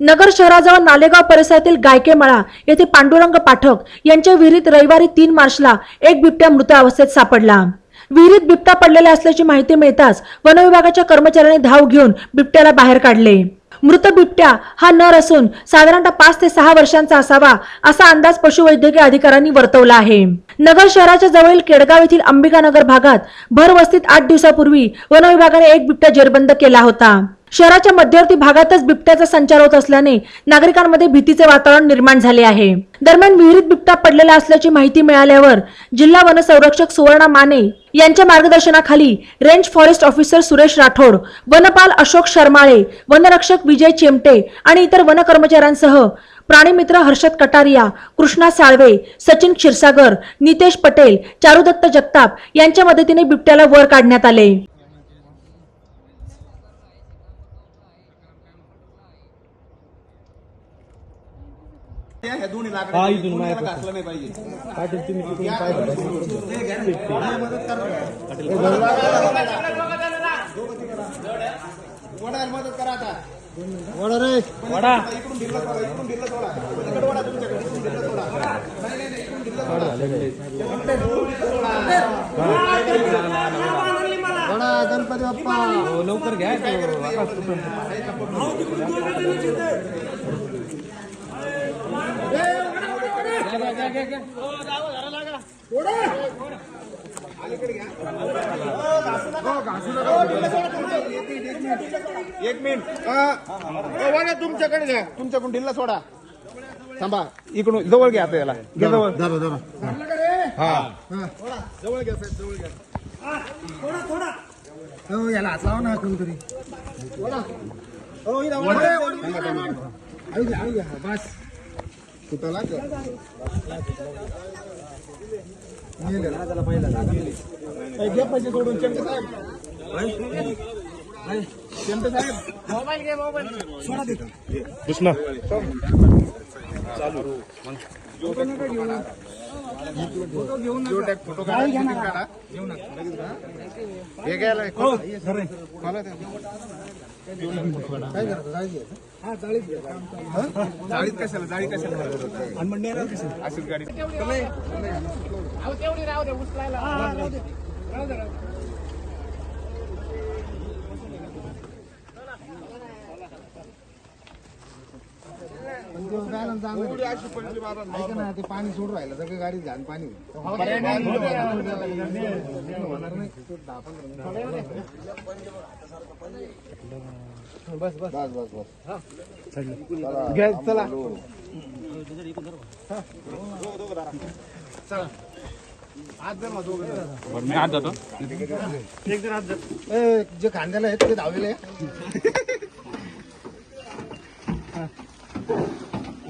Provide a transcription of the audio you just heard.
नगर शहराजवळ नालेगाव परिसरातील गायकेमळा येथे पांडुरंग पाठक यांच्या विहिरीत रविवारी तीन मार्चला एक बिबट्या मृत अवस्थेत सापडला. विहिरीत बिबटा पडलेला असल्याची माहिती मिळताच वनविभागाच्या कर्मचाऱ्यांनी धाव घेऊन बिबट्याला बाहेर काढले. मृत बिबट्या हा नर असून साधारणतः पाच ते सहा वर्षांचा असावा असा अंदाज पशुवैद्यकीय अधिकाऱ्यांनी वर्तवला आहे. नगर शहराच्या जवळील केडगाव येथील अंबिकानगर भागात भर वस्तीत आठ दिवसापूर्वी वनविभागाने एक बिबट्या जेरबंद केला होता. शहराच्या मध्यवर्ती भागातच बिबट्याचा संचार होत असल्याने नागरिकांमध्ये भीतीचे वातावरण निर्माण झाले आहे. दरम्यान विहिरीत बिबटा पडलेला असल्याची माहिती मिळाल्यावर जिल्हा वनसंरक्षक सुवर्णा माने यांच्या मार्गदर्शनाखाली range forest officer Suresh Rathod वनपाल अशोक शर्माळे वनरक्षक विजय चेमटे आणि इतर वन कर्मचाऱ्यांसह प्राणीमित्र हर्षद कटारिया कृष्णा साळवे सचिन क्षीरसागर नितेश पटेल चारुदत्त जगताप यांच्या मदतीने बिबट्याला वर काढण्यात आले. ह्या दोन्ही लाकडं हा, इथून कोणी मागे त्याला घासलं नाही पाहिजे पाटील तुम्ही तिकडून पाय धरा. वडायला मदत करा आता वडा रे। वडा? इकडून ढिल्ला थोडा इकडून ढिल्ला थोडा। इकडे वडा तुमच्याकडे इकडून ढिल्ला थोडा। नाही नाही नाही इकडून ढिल्ला थोडा. वडा गणपती बाप्पा. हो, लवकर घ्या तो. आकाश कुठून. एक मिनिट. तुमच्याकडे घ्या. तुमच्याकडून ढिल्ला सोडा. थांबा. इकडून जवळ घ्या आता याला. घ्या जवळ. हा. जवळ घ्या साहेब जवळ घ्या. हो, याला हात लावा ना कोणतरी. बस? ए, घे पैसे सोडून चेमटे साहेब चेमटे साहेब फोटो घेऊन फोटो काढा shooting काढा लगेच काढा. हे घ्यायला खोला द्या. जाळीत कशाला? जाळी कशाला अशीच गाडी. एवढी ऐका ना ते पाणी सोडून राहिलं सगळं गाडीत घाण पाणी पर्याय नाही. बस बस. बस बस घ्या चला. आज जर दोघं ए, जे खांद्याला आहेत ते धावलेले